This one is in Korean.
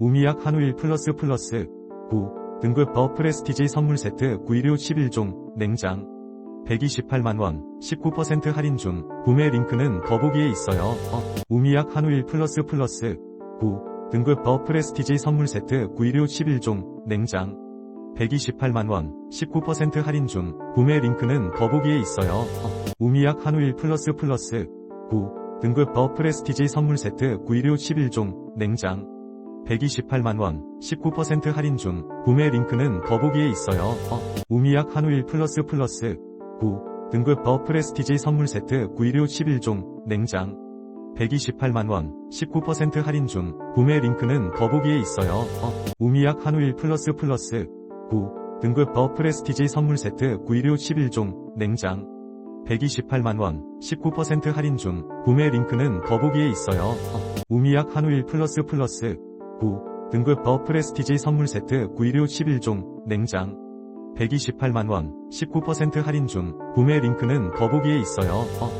우미약 한우일 플러스 플러스 9 등급 더 프레스티지 선물 세트 916 11종 냉장 128만원 19% 할인 중 구매 링크는 더보기에 있어요. 어, 우미약 한우일 플러스 플러스 9 등급 더 프레스티지 선물 세트 916 11종 냉장 128만원 19% 할인 중 구매 링크는 더보기에 있어요. 어, 우미약 한우일 플러스 플러스 9 등급 더 프레스티지 선물 세트 916 11종 냉장 128만 원 19% 할인 중 구매 링크는 더보기에 있어요. 어, 우미약 한우일 플러스 플러스 9 등급 더 프레스티지 선물 세트 916 11종 냉장 128만 원 19% 할인 중 구매 링크는 더보기에 있어요. 어, 우미약 한우일 플러스 플러스 9 등급 더 프레스티지 선물 세트 916 11종 냉장 128만원 19% 할인 중 구매 링크는 더보기에 있어요. 어, 우미약 한우일 플러스 플러스 9 등급 더 프레스티지 선물 세트 916 11종 냉장 128만원 19% 할인 중 구매 링크는 더보기에 있어요. 어,